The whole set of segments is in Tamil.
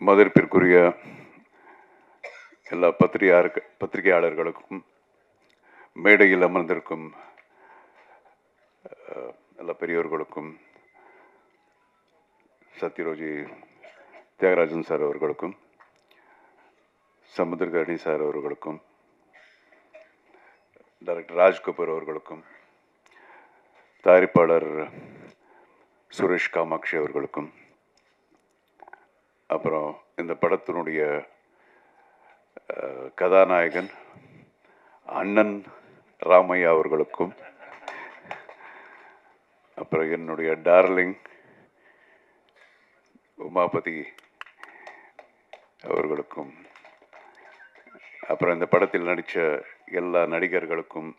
மதிப்பிற்குரிய எல்லா பத்திரிகையாருக்கு பத்திரிகையாளர்களுக்கும் மேடையில் அமர்ந்திருக்கும் எல்லா பெரியோர்களுக்கும் சத்யரோஜி தியாகராஜன் சார் அவர்களுக்கும் சமுத்திரகரணி சார் அவர்களுக்கும் டைரக்டர் ராஜ் கபூர் அவர்களுக்கும் தயாரிப்பாளர் சுரேஷ் காமாட்சி அவர்களுக்கும் அப்புறம் இந்த படத்தினுடைய கதாநாயகன் அண்ணன் ராமையா அவர்களுக்கும் அப்புறம் என்னுடைய டார்லிங் உமாபதி அவர்களுக்கும் அப்புறம் இந்த படத்தில் நடித்த எல்லா நடிகர்களுக்கும்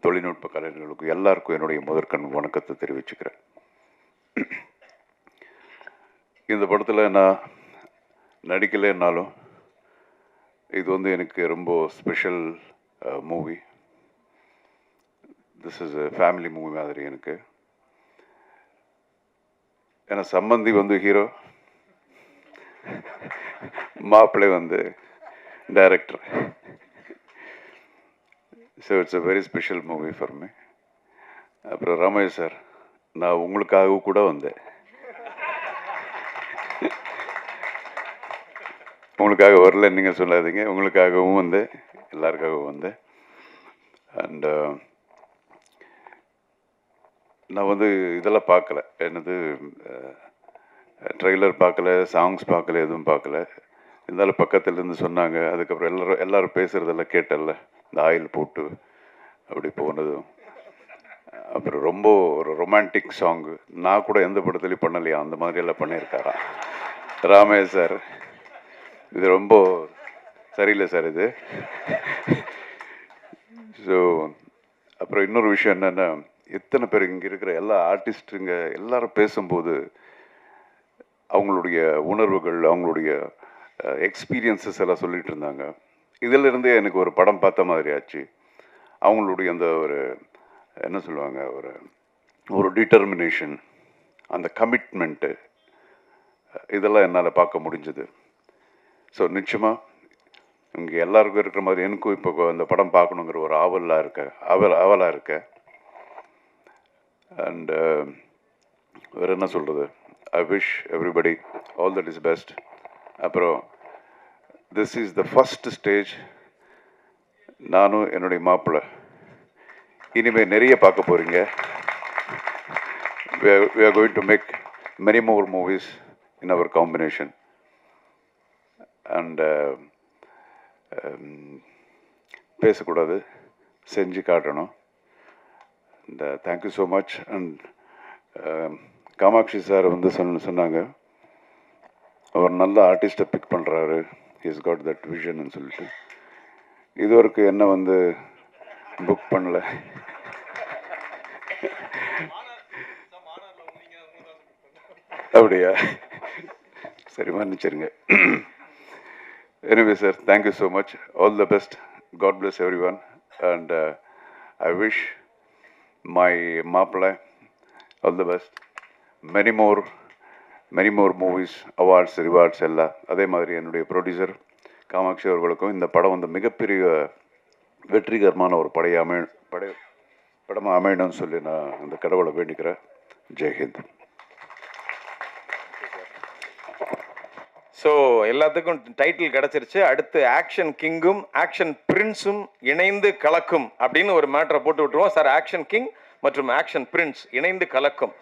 தொழில்நுட்ப கலைஞர்களுக்கும் எல்லாருக்கும் என்னுடைய முதற்கண் வணக்கத்தை தெரிவிச்சுக்கிறேன். இந்த படத்தில் நான் நடிக்கலைன்னாலும் இது வந்து எனக்கு ரொம்ப special movie this is family movie மாதிரி எனக்கு. ஏன்னா சம்பந்தி வந்து ஹீரோ மாப்பிள்ளை வந்து director so it's a very special movie for me அப்புறம் ரமேஷ் சார் நான் உங்களுக்காக கூட வந்தேன். உங்களுக்காக வரல நீங்கள் சொல்லாதீங்க. உங்களுக்காகவும் வந்தேன் எல்லாருக்காகவும் வந்தேன் அண்டு uh, நான் வந்து இதெல்லாம் பார்க்கல. என்னது ட்ரெய்லர் பார்க்கல சாங்ஸ் பார்க்கல எதுவும் பார்க்கல. இருந்தாலும் பக்கத்துலேருந்து சொன்னாங்க. அதுக்கப்புறம் எல்லோரும் எல்லோரும் பேசுகிறதெல்லாம் கேட்டல்ல. இந்த ஆயில் போட்டு அப்படி போனதும். அப்புறம் ரொம்ப ஒரு ரொமான்டிக் சாங்கு நான் கூட எந்த படத்துலையும் பண்ணலையா? அந்த மாதிரி எல்லாம் பண்ணியிருக்காரா ராமேஷ் சார். இது ரொம்ப சரியில்லை சார் இது. ஸோ அப்புறம் இன்னொரு விஷயம் என்னென்னா எத்தனை பேர் இங்கே இருக்கிற எல்லா ஆர்டிஸ்ட்டுங்க எல்லாரும் பேசும்போது அவங்களுடைய உணர்வுகள் அவங்களுடைய எக்ஸ்பீரியன்சஸ் எல்லாம் சொல்லிகிட்டு இருந்தாங்க. இதிலிருந்தே எனக்கு ஒரு படம் பார்த்த மாதிரி ஆச்சு. அவங்களுடைய அந்த ஒரு என்ன சொல்லுவாங்க ஒரு ஒரு டிட்டர்மினேஷன் அந்த கமிட்மெண்ட்டு இதெல்லாம் என்னால் பார்க்க முடிஞ்சது. ஸோ நிச்சயமாக இங்கே எல்லாருக்கும் இருக்கிற மாதிரி எனக்கும் இப்போ அந்த படம் பார்க்கணுங்கிற ஒரு ஆவலாக இருக்க ஆவல் ஆவலாக இருக்க. அண்டு uh, வேறு என்ன சொல்கிறது I wish everybody all that is best அப்புறம் this is the first stage நானும் என்னுடைய மாப்பிள்ளை இனிமேல் நிறைய பார்க்க போகிறீங்க we are going to make many more movies in our combination and பேசக்கூடாது செஞ்சு காட்டணும். இந்த thank you so much and Kamakshi sir வந்து சொன்ன சொன்னாங்க. அவர் நல்ல ஆர்டிஸ்ட்டை பிக் பண்ணுறாரு இஸ் காட் தட் விஷன்னு சொல்லிட்டு. இது வரைக்கும் என்ன வந்து புக் பண்ணல. அப்படியா? சரி மன்னிச்சிருங்க. Anyway sir thank you so much all the best god bless everyone and I wish my மாப்பிள்ளை all the best many more many more movies awards rewards எல்லாம் அதே மாதிரி என்னுடைய ப்ரொடியூசர் காமாட்சி அவர்களுக்கும் இந்த படம் வந்து மிகப்பெரிய வெற்றிகரமான ஒரு படைய அமை படை படமாக அமையணும்னு சொல்லி நான் அந்த கடவுளை வேண்டிக்கிறேன். ஜெய்ஹிந்த். ஸோ எல்லாத்துக்கும் டைட்டில் கிடைச்சிருச்சு. அடுத்து ஆக்ஷன் கிங்கும் ஆக்ஷன் பிரின்ஸும் இணைந்து கலக்கும் அப்படின்னு ஒரு மேட்டரை போட்டு விட்டுருவோம். சார் ஆக்ஷன் கிங் மற்றும் ஆக்ஷன் பிரின்ஸ் இணைந்து கலக்கும்.